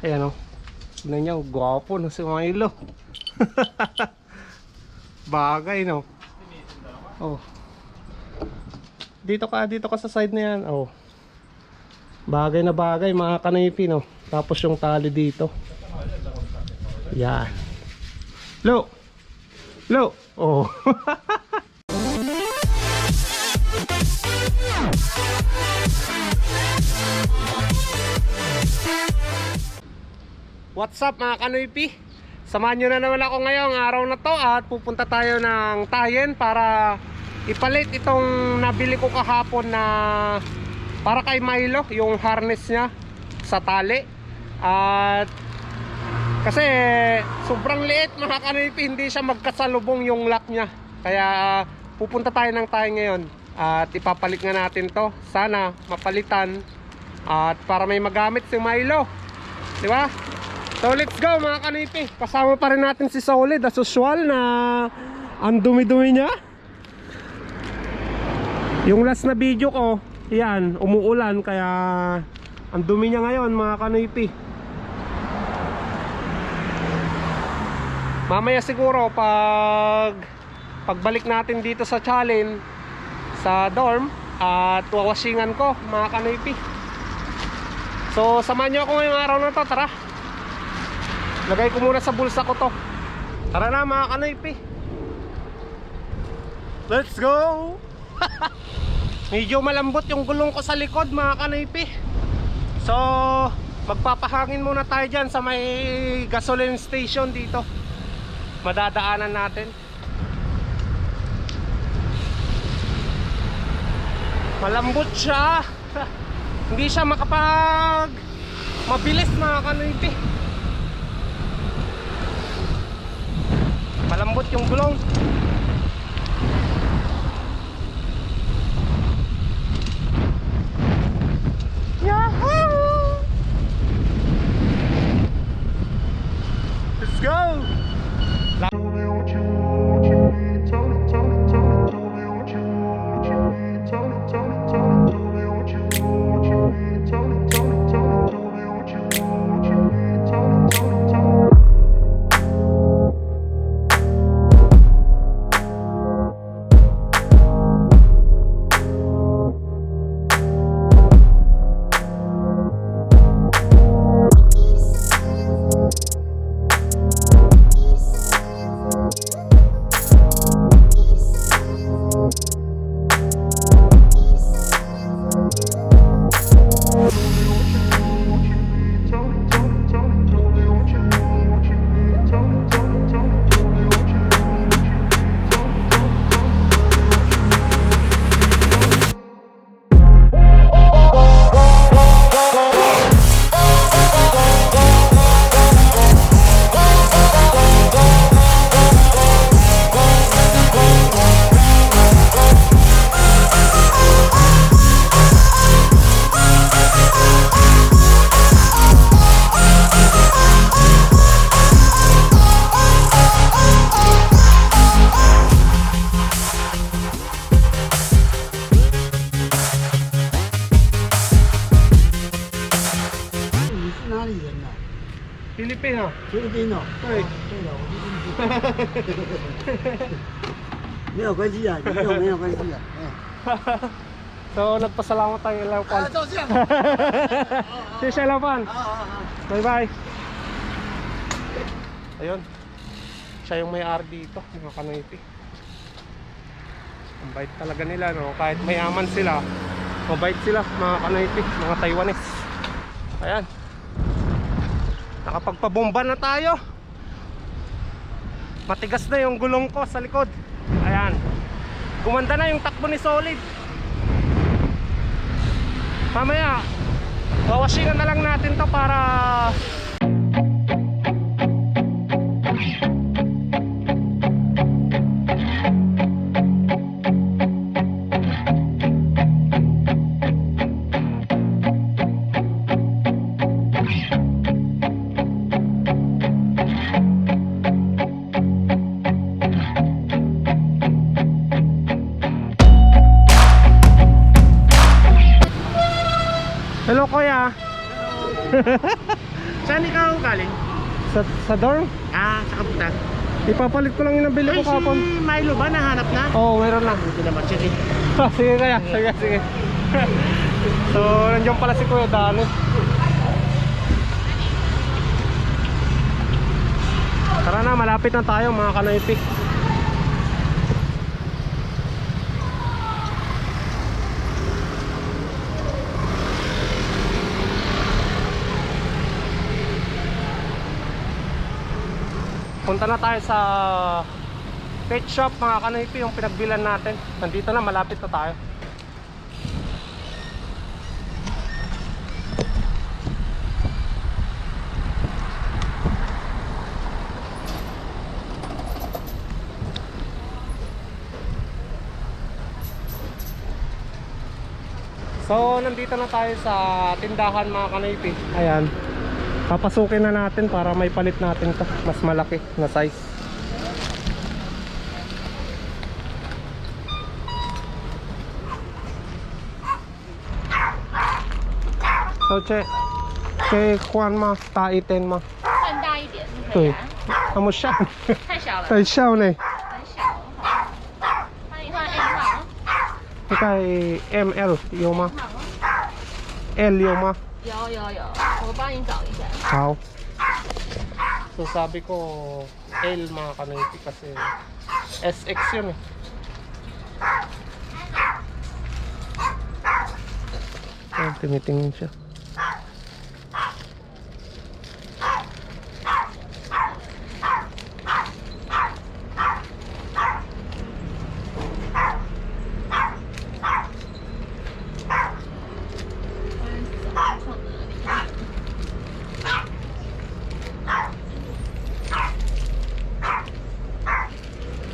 Ayan o. Tignan niyo, gwapo na si Milo. Bagay no. Oh. Dito ka, dito ka sa side na yan. Oh. Bagay na bagay mga kanipi no. Tapos yung tali dito. Yan. Lo. Lo. Oh. What's up mga kanoypi? Samahan nyo na naman ako ngayong araw na to at pupunta tayo ng Tayen para ipalit itong nabili ko kahapon na para kay Milo, yung harness niya sa tali. At kasi sobrang liit mga kanoypi, hindi siya magkasalubong yung lock niya. Kaya pupunta tayo ng Tayen ngayon at ipapalit nga natin to. Sana mapalitan at para may magamit si Milo. Di ba? So let's go mga kanipi. Kasama pa rin natin si Solid as usual na ang dumi-dumi niya. Yung last na video ko, yan, umuulan kaya ang dumi niya ngayon mga kanipi. Mamaya siguro pag pagbalik natin dito sa challenge sa dorm at wawasingan ko mga kanipi. So samahan niyo ako ngayong araw na to, tara. Lagay ko muna sa bulsa ko to. Tara na mga kanipi. Let's go! Medyo malambot yung gulong ko sa likod mga kanipi. So, magpapahangin muna tayo dyan sa may gasoline station dito. Madadaanan natin. Malambot siya. Hindi siya makapag mabilis mga kanipi. Malambot yung gulong. Yahoo! Let's go! Filipino. Right. Meron kasi yan. Meron kasi yan. So, nagpasalamat tayo lang po. Ah, ito siya. Siya siya lang po. Bye-bye. Ayun. Siya yung may-ari dito, mga kanoipi. Ang bait talaga nila, no? Kahit mayaman sila, mabait sila, mga kanoipi, mga Taiwanese. Ayan. Nakapagpabomba na tayo. Matigas na yung gulong ko sa likod. Ayan. Gumanda na yung takbo ni Solid. Mamaya, wawasingan na lang natin to para Saan ikaw galing? Sa, sa dorm? Ah, sa kaputa. Ipapalit ko lang yung nabili ko Ay, si Milo ba nahanap na? Oo, oh, meron na. Buti naman siya eh. sige kaya, sige, sige. so, nandiyan pala si Kuya Dano. Tara na, malapit na tayo mga kanaypi. Punta na tayo sa pet shop mga kanaypi yung pinagbilan natin. Nandito na, malapit na tayo. So, nandito na tayo sa tindahan mga kanaypi. Ayan Papasukin na natin para may palit natin to. Mas malaki na size. So, che, kay Juan ma, taitin ma. 更大一点是可以对啊，，那么像，太小了，太小呢。很小。好那你换 M 号，你kay ML 有吗号？L 有吗？有有有，我帮你找一下。 How? So sabi ko L mga kanayti kasi SX yun eh. Ayan, tinitingin siya.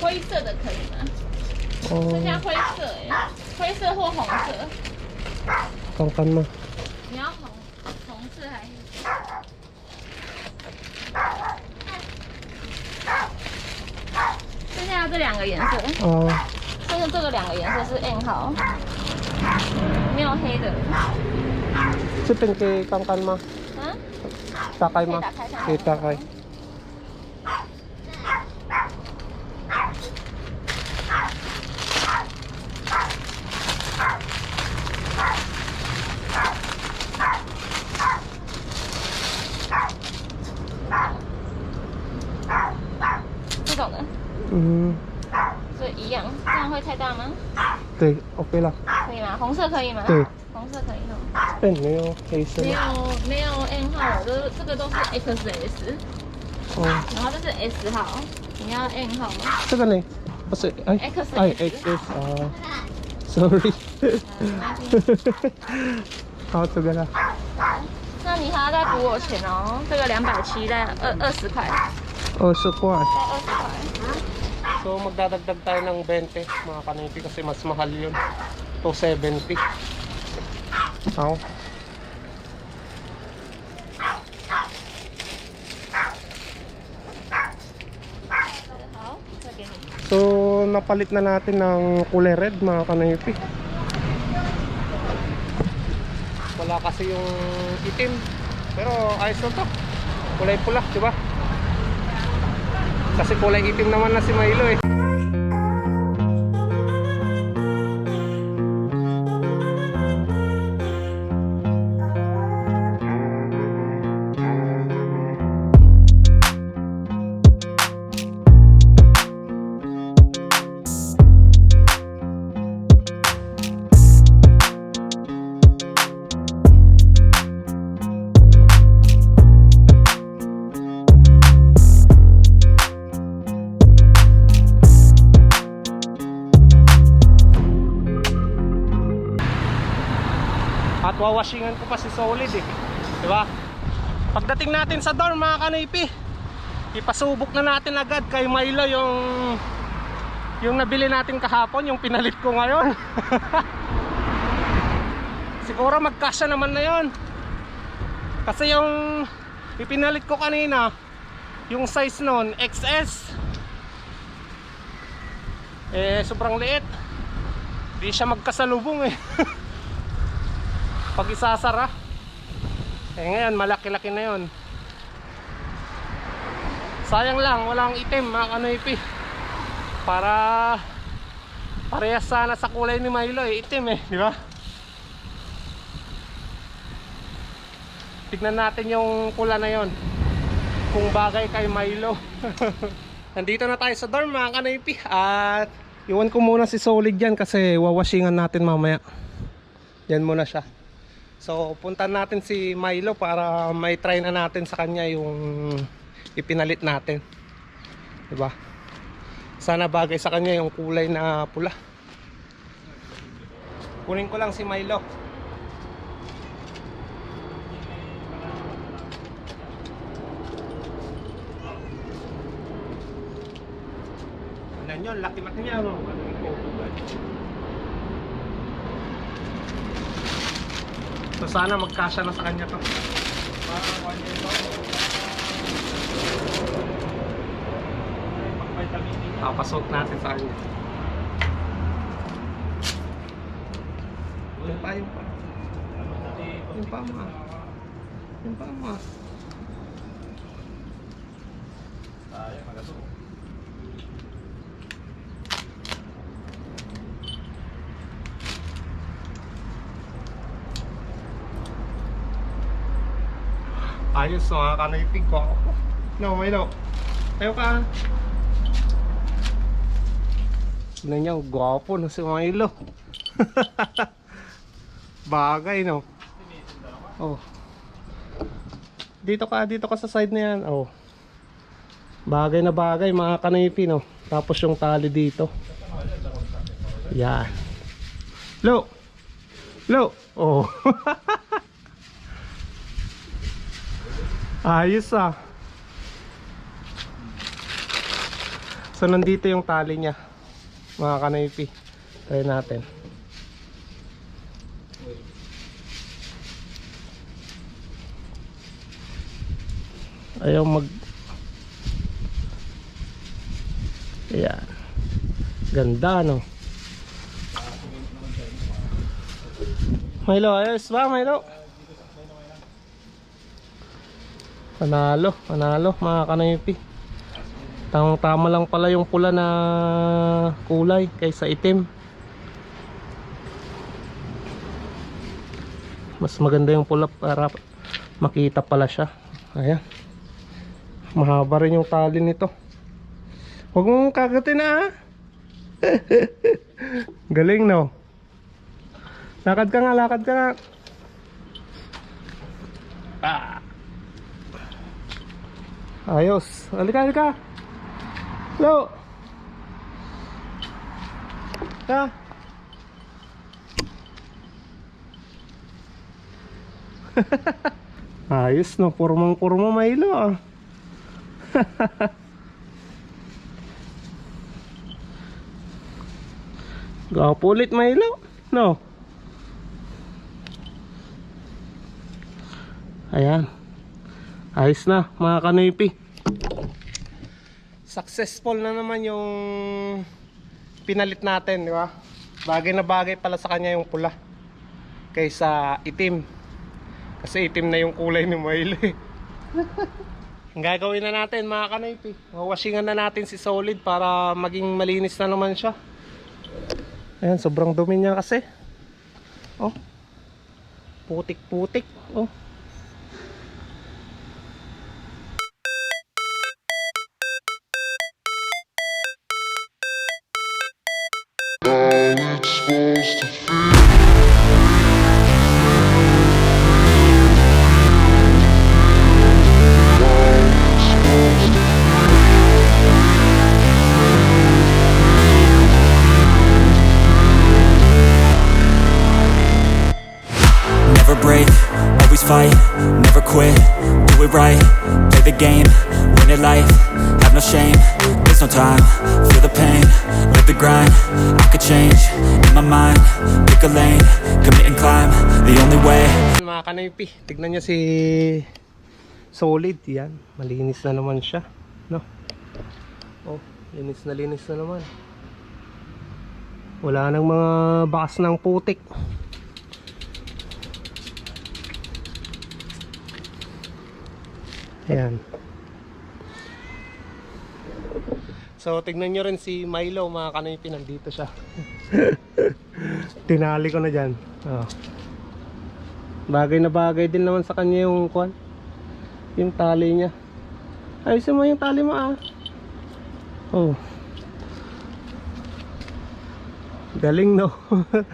灰色的可以吗？这家 Oh, 灰色哎，灰色或红色，kangkan mo. 你要红红色还是？剩下这两个颜色，Oh, 剩下这个两个颜色是 N 号，没有黑的。sipin kay kangkan mo. 嗯，Takay mo. 可以打开所以一样，这样会太大吗？对，OK 了。可以吗？红色可以吗？对，红色可以吗？哎、没有黑色。没有，没有 N 号，都这个都是 XS。哦。然后这是 S 号，你要 N 号吗？这个呢？不是，哎、，XS 啊。Sorry。好，这边呢？那你还要再补我钱哦，这个两百七，再二二十块。二十块。二十块。啊 So magdadagdag tayo ng 20 mga kanipi kasi mas mahal yun. 270. Oh. So napalit na natin ng kulay red mga kanipi. Wala kasi yung itim. Pero ayos na to. Kulay pula, di ba? Kasi kulay itim naman na si Milo eh. At wawashingan ko pa si Solid eh. Di ba? Pagdating natin sa dorm mga kanipi, ipasubok na natin agad kay Milo yung yung nabili natin kahapon, yung pinalit ko ngayon. Siguro magkasya naman na yon. Kasi yung ipinalit ko kanina, yung size nun, XS. Eh, sobrang liit. Di siya magkasalubong eh. Pag isasara. Eh ngayon, malaki-laki na yon. Sayang lang, walang itim mga kanoypi. Para parehas sana sa kulay ni Milo eh, itim eh, di ba? Tignan natin yung pula na yon kung bagay kay Milo. Nandito na tayo sa dorm mga kanoypi at iwan ko muna si Solid dyan kasi wawashingan natin mamaya. Yan muna siya. So puntan natin si Milo para may try na natin sa kanya yung ipinalit natin. 'Di ba? Sana bagay sa kanya yung kulay na pula. Kunin ko lang si Milo. Ano yun? Laki-laki niya. No? So sana magkasya na sa kanya to. Papasok natin sa kanya. Yung pa, yung pa. Yung pa mo. ah. Yung pa mo. ah. Ayos mga kanaypig ko ako. No, Milo. Ayaw ka. Tignan niyo, gwapo na si Milo. Bagay, no? Oh. Dito ka, dito ka sa side na yan. Oh. Bagay na bagay, mga kanaypi, no? Tapos yung tali dito. Yan. Lo! Lo! Oh. Ayos ah. So nandito yung tali niya. Mga kanaypi. Try natin. Ayaw mag Ayan. Ganda no. Milo, ayos ba Milo? Panalo, panalo mga kanaypi. Tamang tama lang pala yung pula na kulay kaysa itim. Mas maganda yung pula para makita pala siya. Ayan. Mahaba rin yung tali nito. Huwag mong kagatin na. Galing no. Lakad ka nga, lakad ka nga. Ah. Ayos. Halika, halika. Hello. Ka. Ayos no, purmang purma Milo ah. Gapo ulit Milo. No. Ayan. Ayos na mga kanoypi. Successful na naman yung pinalit natin, di ba? Bagay na bagay pala sa kanya yung pula kaysa itim. Kasi itim na yung kulay ni Milo eh. Ang gagawin na natin mga kanoypi. Washingan na natin si Solid para maging malinis na naman siya. Ayan, sobrang dumi niya kasi. Oh. Putik-putik. Oh. supposed to feel. Tignan nyo si Solid, yan. Malinis na naman siya. No? Oh, linis na linis na naman. Wala nang mga bakas ng putik. Ayan. So tignan nyo rin si Milo mga kanoypi nandito siya. Tinali ko na dyan. Oh. Bagay na bagay din naman sa kanya yung kwan. Yung tali niya. Ayusin mo yung tali mo ah. Oh. Galing no.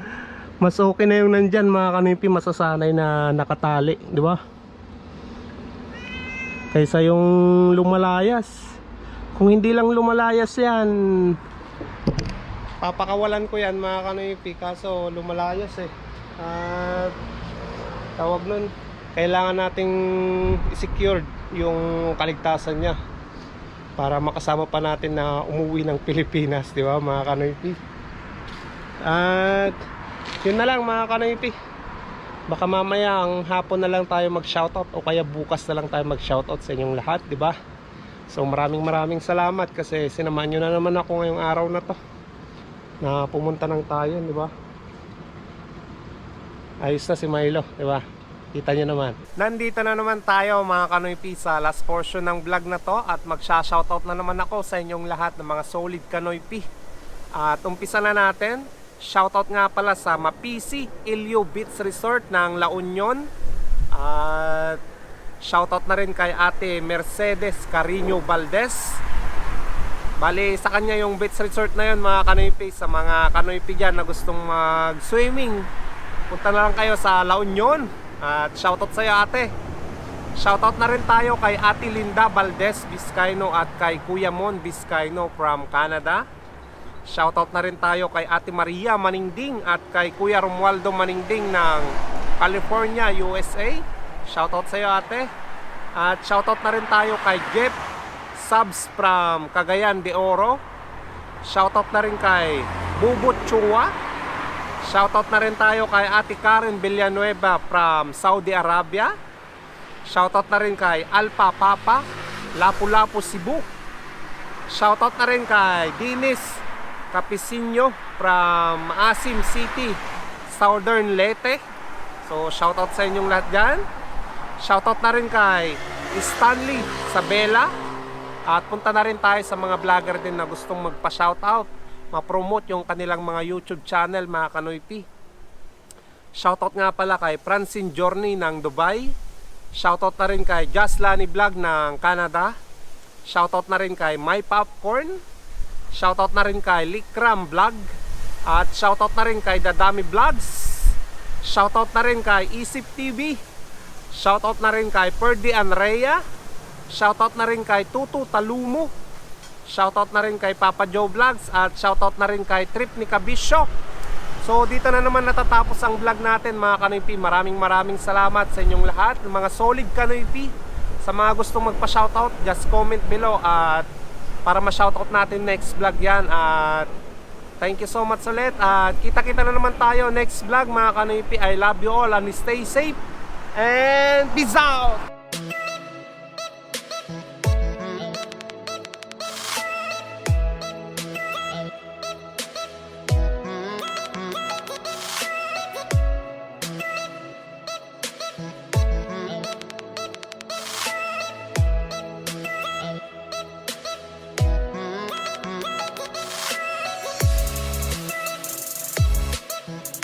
Mas okay na yung nandyan mga kanipi masasanay na nakatali, di ba? Kaysa yung lumalayas. Kung hindi lang lumalayas yan, papakawalan ko yan mga kanipi kaso lumalayas eh. At tawag nun, kailangan nating secured yung kaligtasan niya para makasama pa natin na umuwi ng Pilipinas, di ba mga kanoypi? At yun na lang mga kanoypi. Baka mamaya ang hapon na lang tayo mag-shoutout o kaya bukas na lang tayo mag-shoutout sa inyong lahat, di ba? So maraming maraming salamat kasi sinamahan nyo na naman ako ngayong araw na to na pumunta ng tayo, di ba? Ayos na si Milo, di ba? Kita nyo naman. Nandito na naman tayo mga Kanoy P sa last portion ng vlog na to at magsha-shoutout na naman ako sa inyong lahat ng mga solid Kanoy P. At umpisa na natin. Shoutout nga pala sa Mapisi Ilio Beach Resort ng La Union. At shoutout na rin kay Ate Mercedes Carino Valdez. Bali, sa kanya yung beach resort na yun mga Kanoy P sa mga Kanoy dyan na gustong mag-swimming. Punta na lang kayo sa La Union. At shoutout sa'yo ate. Shoutout na rin tayo kay Ate Linda Valdez Vizcaino at kay Kuya Mon Vizcaino from Canada. Shoutout na rin tayo kay Ate Maria Maningding at kay Kuya Romualdo Maningding ng California, USA. Shoutout sa'yo ate. At shoutout na rin tayo kay Jeff Subs from Cagayan de Oro. Shoutout na rin kay Bubut Chua. Shoutout na rin tayo kay Ate Karen Villanueva from Saudi Arabia. Shoutout na rin kay Alpa Papa, Lapu-Lapu Cebu. Shoutout na rin kay Dinis Capisinho from Asim City, Southern Leyte. So shoutout sa inyong lahat dyan. Shoutout na rin kay Stanley Sabela. At punta na rin tayo sa mga vlogger din na gustong magpa-shoutout ma-promote yung kanilang mga YouTube channel mga Kanoy P. Shoutout nga pala kay Francine Journey ng Dubai. Shoutout na rin kay Jaslani Vlog ng Canada. Shoutout na rin kay My Popcorn. Shoutout na rin kay Likram Vlog. At shoutout na rin kay Dadami Vlogs. Shoutout na rin kay Isip TV. Shoutout na rin kay Perdi Anrea. Shoutout na rin kay Tutu Talumo. Shoutout na rin kay Papa Joe Vlogs at shoutout na rin kay Trip ni Kabisyo. So dito na naman natatapos ang vlog natin mga Kanoypi. Maraming maraming salamat sa inyong lahat, mga solid Kanoypi. Sa mga gustong magpa-shoutout, just comment below at para ma-shoutout natin next vlog yan at thank you so much ulit at kita-kita na naman tayo next vlog mga Kanoypi. I love you all and stay safe and peace out!